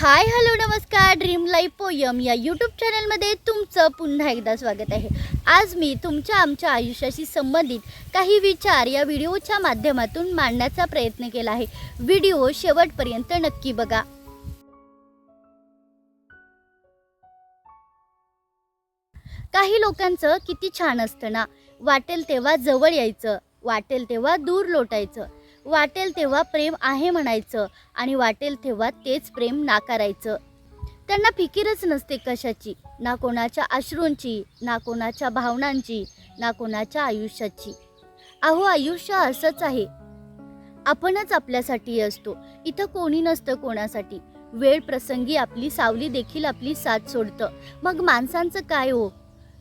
हाय hello नमस्कार. Dream life poem या YouTube चॅनलमध्ये तुमचं पुन्हा एकदा स्वागत आहे. आज मी तुमच्या आमच्या आयुष्याशी संबंधित काही विचार या व्हिडिओच्या माध्यमातून मांडण्याचा प्रयत्न केला आहे. व्हिडिओ शेवटपर्यंत नक्की बघा. काही लोकांचं किती छान असतं ना. वाटेल तेव्हा जवळ यायचं वाटेल तेव्हा दूर लोटायचं. वाटेल तेव्हा प्रेम आहे म्हणायचं आणि वाटेल तेव्हा तेच प्रेम नाकारायचं. त्यांना फिकीरच नसते कशाची ना कोणाच्या अश्रूंची ना कोणाच्या भावनांची ना कोणाच्या आयुष्याची. अहो आयुष्य असंच आहे. आपणच आपल्यासाठी असतो. इथं कोणी नसतं कोणासाठी. वेळ प्रसंगी आपली सावली देखील आपली साथ सोडतं. मग माणसांचं काय हो?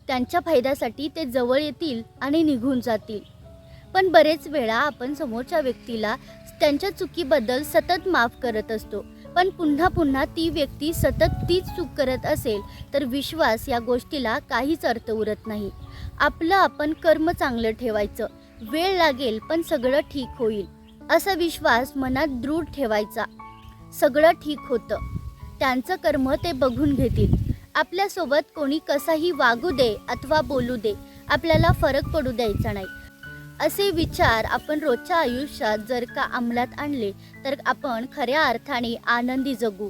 त्यांच्या फायद्यासाठी ते जवळ येतील आणि निघून जातील. पण बरेच वेळा आपण समोरच्या व्यक्तीला त्यांच्या चुकीबद्दल सतत माफ करत असतो. पण पुन्हा पुन्हा ती व्यक्ती सतत तीच चूक करत असेल तर विश्वास या गोष्टीला काहीच अर्थ उरत नाही. आपलं आपण कर्म चांगलं ठेवायचं. वेळ लागेल पण सगळं ठीक होईल. असा विश्वास मनात दृढ ठेवायचा. सगळं ठीक होतं. त्यांचं कर्म ते बघून घेतील. आपल्यासोबत कोणी कसाही वागू दे अथवा बोलू दे आपल्याला फरक पडू द्यायचा नाही. असे विचार आपण रोजच्या आयुष्यात जर का अंमलात आणले तर आपण खऱ्या अर्थाने आनंदी जगू.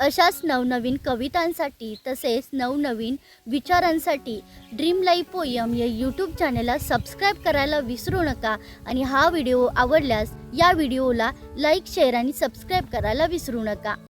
अशाच नवनवीन कवितांसाठी तसेच नवनवीन विचारांसाठी ड्रीम लाईफ पोयम या यूट्यूब चॅनलला सबस्क्राईब करायला विसरू नका आणि हा व्हिडिओ आवडल्यास या व्हिडिओला लाईक शेअर आणि सबस्क्राईब करायला विसरू नका.